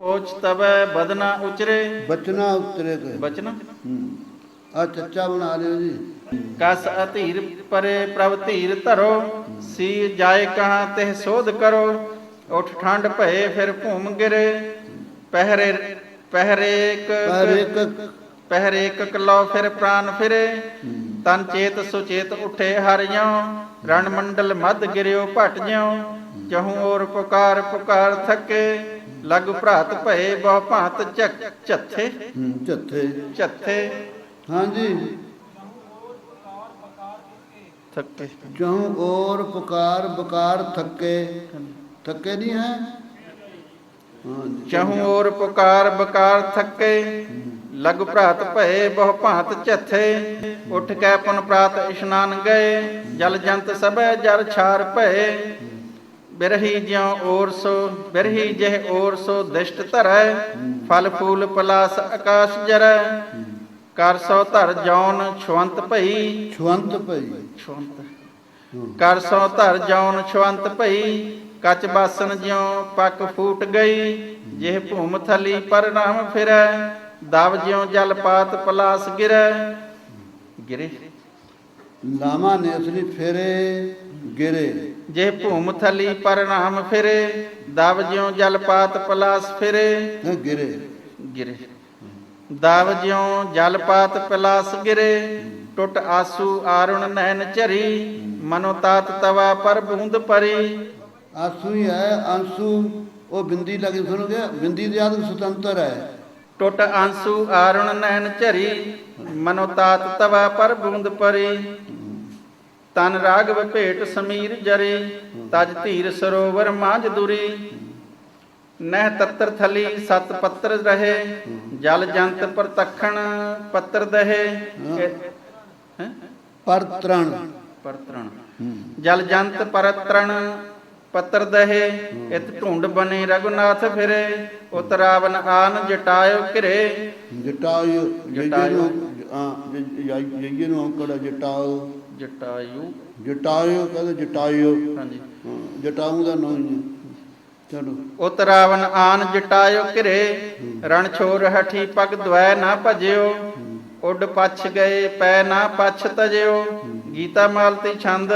ਪੋਚ ਤਵੈ ਬਦਨਾ ਉਚਰੇ। ਬਚਨਾ ਉਤਰੇ ਕੇ ਬਚਨਾ? ਆ ਚੱਚਾ ਬਣਾ ਲਿਓ ਜੀ। ਕਸ ਅਧੀਰ ਪਰੇ ਪ੍ਰਭ ਧੀਰ ਧਰੋ ਸੀ ਜਾਏ ਕਹਾਂ ਤਿਹ ਸੋਧ ਕਰੋ ਉਠ ਠੰਡ ਭਏ ਫਿਰ ਭੂਮ ਗਿਰੇ। ਪਹਿਰੇ ਪਹਿਰੇ ਇੱਕ ਪਹਿਰੇ ਇੱਕ ਕਲੋ ਫਿਰ ਪ੍ਰਾਨ ਫਿਰੇ। ਤਨ ਚੇਤ ਸੁਚੇਤ ਉਠੇ ਹਰਿਓ ਰਣ ਮੰਡਲ ਮਦ ਗਿਰਿਓ ਭਟ ਜਿਉ। ਜਹੂ ਔਰ ਪੁਕਾਰ ਪੁਕਾਰ ਥਕੇ ਲਗ ਭਰਾਤ ਭਏ ਬਹੁ ਭਾਂਤ ਝਕ ਝੱਥੇ। ਹੂੰ, ਝੱਥੇ। ਝੱਥੇ। ਹਾਂਜੀ। ਥੱਕੇ। ਔਰ ਪੁਕਾਰ ਬਕਾਰ ਥੱਕੇ। ਥੱਕੇ ਨਹੀਂ ਹੈ? ਹਾਂਜੀ। ਚਹੂ ਔਰ ਪੁਕਾਰ ਬਕਾਰ ਥੱਕੇ। ਲਗ ਭਰਾਤ ਭਏ ਬਹੁ ਭਾਂਤ ਝੱਥੇ। ਉੱਠ ਕੇ ਪੁਨ ਪ੍ਰਾਤ ਇਸ਼ਨਾਨ ਗਏ। ਜਲ ਜੰਤ ਸਭੈ ਜਰ ਛਾਰ ਭਏ। ਬਿਰਹੀ ਜਿਉ ਔਰ ਸੋ ਬਿਰਹੀ ਜਹ ਔਰ ਸੋ ਦਿਸ਼ਟ ਧਰੈ ਫਲ ਫੂਲ ਪਲਾਸ ਆਕਾਸ਼ ਜਰੈ। ਕਰ ਸੋ ਧਰ ਜੌਨ ਛਵੰਤ ਭਈ। ਛਵੰਤ ਪਈ ਛਵੰਤ। ਕਰ ਸੋ ਧਰ ਜੌਨ ਛਵੰਤ ਭਈ ਕੱਚ ਬਾਸਨ ਜਿਉ ਪੱਕ ਫੂਟ ਗਈ। ਜਿਹ ਭੂਮ ਥਲੀ ਪਰ ਨਾਮ ਫਿਰੈ ਦਬ ਜਿਉ ਜਲ ਪਾਤ ਪਲਾਸ ਗਿਰੈ। ਗਿਰੇ। ਲਾਮਾ ਨੇ ਅਸਲੀ ਫੇਰੇ। ਗਿਰੇ। ਜੇ ਭੂਮ ਥਲੀ ਪਰ ਨਾਮ ਫਿਰੇ ਦਬ ਜਿਉ ਜਲ ਪਾਤ ਪਲਾਸ ਫਿਰੇ। ਗਿਰੇ। ਗਿਰੇ। ਦਬ ਜਿਉ ਜਲ ਪਾਤ ਪਲਾਸ ਗਿਰੇ। ਟੁੱਟ ਆਸੂ ਆਰੁਣ ਨੈਣ ਝਰੀ। ਮਨੋ ਤਾਤ ਤਵਾ ਪਰ ਬੂੰਦ ਪਰੀ। ਆਸੂ ਹੀ ਹੈ ਆਂਸੂ ਉਹ ਬਿੰਦੀ ਲੱਗੀ ਸੁਣ ਗਿਆ ਬਿੰਦੀ ਦੇ ਆਦਮ ਸੁਤੰਤਰ ਹੈ। ਟੁੱਟ ਆਂਸੂ ਆਰੁਣ ਨੈਣ ਝਰੀ। ਮਨੋ ਤਾਤ ਤਵਾ ਪਰ ਬੂੰਦ ਪਰੀ। ਤਨ ਰਾਗਵ ਭੇਟ ਸਮੀਰ ਜਰੀ ਤਜ ਧੀਰ ਸਰੋਵਰ ਮਾਝ ਦੁਰੀ। ਨਹਿ ਤਤਰ ਥਲੀ ਸਤ ਪੱਤਰ ਰਹੇ ਜਲ ਜੰਤ ਪ੍ਰਤਖਣ ਪੱਤਰ ਦਹੇ। ਪਰਤਰਣ ਪਰਤਰਣ। ਜਲ ਜੰਤ ਪਰਤਰਣ ਪੱਤਰ ਦਹੇ ਇਤ ਢੂੰਡ ਬਨੇ ਰਗੁਨਾਥ ਫਿਰੇ ਉਤ ਰਾਵਨ ਆਨ ਜਟਾਇਓ ਘਿਰੇ। ਜਟਾਯు ਜਟਾਯੂ। ਜਈਏ ਨੂੰ ਅੰਕੜਾ ਜਟਾਉ ਜਟਾਯੂ ਜਟਾਯు ਕਹਿੰਦੇ ਜਟਾਯు ਹਾਂਜੀ। ਹਾਂ, ਜਟਾਊ ਦਾ ਨਾਮ ਹੀ। ਚਲੋ। ਉਤ ਰਾਵਨ ਆਨ ਜਟਾਇਓ ਘਿਰੇ ਰਣ ਛੋਰ ਹਠੀ ਪਗ ਦਵੈ ਨਾ ਭਜਿਓ। ਉੱਡ ਪਛ ਗਏ ਪੈ ਨਾ ਪਛ ਤਜਿਓ। ਗੀਤਾ ਮਾਲਤੀ ਛੰਦ।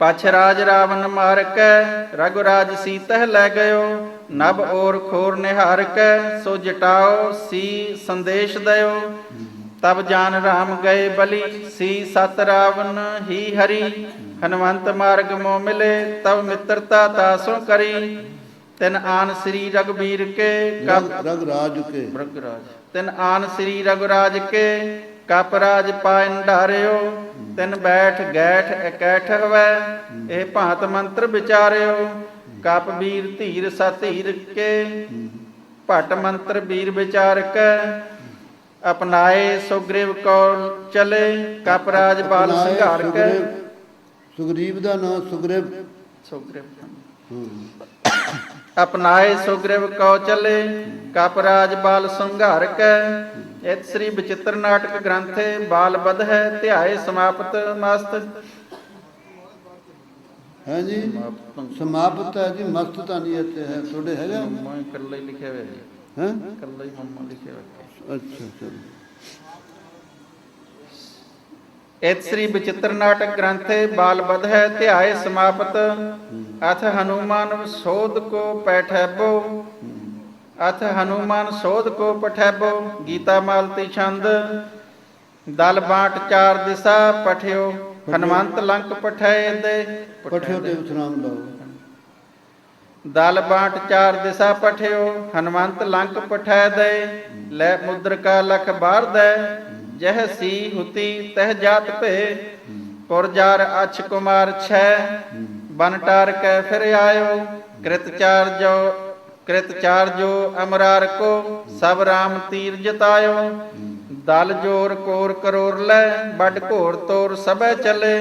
ਪਛ ਰਾਜ ਰਾਵਨ ਮਾਰ ਕੈ ਰਗੁਰਾਜ ਸੀਤਹ ਲੈ ਗਇਓ। ਨਭ ਔਰ ਖੋਰ ਨਿਹਾਰ ਕੈ ਸੋ ਜਟਾਓ ਸੀ ਸੰਦੇਸ਼ ਦਇਓ। ਤਬ ਜਾਨ ਰਾਮ ਗਏ ਬਲੀ ਸੀ ਸਤ ਰਾਵਨ ਹੀ ਹਰੀ। ਹਨਵੰਤ ਮਾਰਗ ਮੋ ਮਿਲੇ ਤਬ ਮਿੱਤਰਤਾ ਤਾਸੋ ਕਰੀ। ਤਿਨ ਆਨ ਸ੍ਰੀ ਰਗਬੀਰ ਕੇ ਰਗ ਕਪ ਰਗ ਰਾਜ ਕੇ। ਬ੍ਰਗਰਾਜ ਤਿਨ ਆਨ ਸ੍ਰੀ ਰਗੁਰਾਜ ਕੇ ਕਪ ਰਾਜ ਪਾਇਨ ਢਾਰਿਓ ਤਿਨ ਬੈਠ ਗੈਠ ਇਕੈਠ ਹਵੈ ਇਹ ਭਾਂਤ ਮੰਤਰ ਵਿਚਾਰਿਓ। ਕਪ ਵੀਰ ਧੀਰ ਸਤੀਰ ਕੇ ਭਟ ਮੰਤਰ ਵੀਰ ਵਿਚਾਰ ਕੈ ਅਪਨਾਏ ਸੁਗਰੀਵ ਕੌਲ ਚਲੇ ਕਪ ਰਾਜ ਬਾਲ ਅਪਨਾਏ ਸੰਘਾਰ ਕੈ। ਸੁਗਰੀਵ- ਦਾ ਨਾਮ ਸੁਗਰੀਵ। ਸੁਗਰੀਵ। ਅਪਨਾਏ ਸੁਗਰੀਵ ਕਉ ਚਲੇ ਕਪ ਰਾਜ ਬਾਲ ਸੰਘਾਰ ਕੈ। ਇਤ ਸ੍ਰੀ ਬਚਿੱਤਰ ਨਾਟਕ ਗ੍ਰੰਥੇ ਬਾਲ ਬਧ ਹੈ ਧਿਆਏ ਸਮਾਪਤ ਮਸਤ। ਹੈ ਜੀ ਸਮਾਪਤ ਹੈ ਜੀ ਮਸਤ ਤਾਂ ਨਹੀਂ ਇੱਥੇ ਹੈ ਤੁਹਾਡੇ ਹੈਗਾ? ਮੈਂ ਇਕੱਲਾ ਹੀ ਲਿਖਿਆ ਹੋਇਆ ਜੀ। ਹੈ? ਇਕੱਲਾ ਹੀ ਮੰਮਾ ਲਿਖਿਆ ਹੋਇਆ। ਅੱਛਾ ਚਲੋ। ਇਤ ਸ੍ਰੀ ਬਚਿੱਤਰ ਨਾਟਕ ਗ੍ਰੰਥੇ ਬਾਲ ਬਧ ਹੈ ਧਿਆਏ ਸਮਾਪਤ। ਅਥ ਹਨੂਮਾਨ ਸੋਧ ਕੋ ਪੈਠੈਬੋ। ਅਥ ਹਨੂਮਾਨ ਸੋਧ ਕੋ ਪਠੈਬੋ ਗੀਤਾ ਮਾਲਤੀ ਛੰਦ। ਦਲ ਬਾਟ ਚਾਰ ਦਿਸ਼ਾ ਪਠਿਓ। ਹਨਵੰਤ ਲੰਕ ਪਠਾਏ ਦੇ। ਪਠਿਓ ਤੇ ਵਿਸਰਾਮ ਲਾਓ। ਦਲ ਬਾਟ ਚਾਰ ਦਿਸ਼ਾ ਪਠਿਓ ਹਨਵੰਤ ਲੰਕ ਪਠਾਇ ਦੇ। ਲੈ ਮੁਦਰਕਾ ਲਖ ਬਾਰ ਦੇ ਜਹ ਸੀ ਹੁਤੀ ਤਹ ਜਾਤ ਭੇ। ਪੁਰਜਾਰ ਅਛ ਕੁਮਾਰ ਛੈ ਬਨ ਟਾਰ ਕੈ ਫਿਰ ਆਇਓ। ਕ੍ਰਿਤ ਚਾਰ ਜੋ ਕ੍ਰਿਤ ਚਾਰ ਜੋ ਅਮਰਾਰ ਕੋ ਸਭ ਰਾਮ ਤੀਰ ਜਤਾਇਓ। ਦਲ ਜੋਰ ਕੋਰ ਕਰੋਰ ਲੈ ਵੱਡ ਘੋਰ ਤੋਰ ਸਭੈ ਚਲੇ।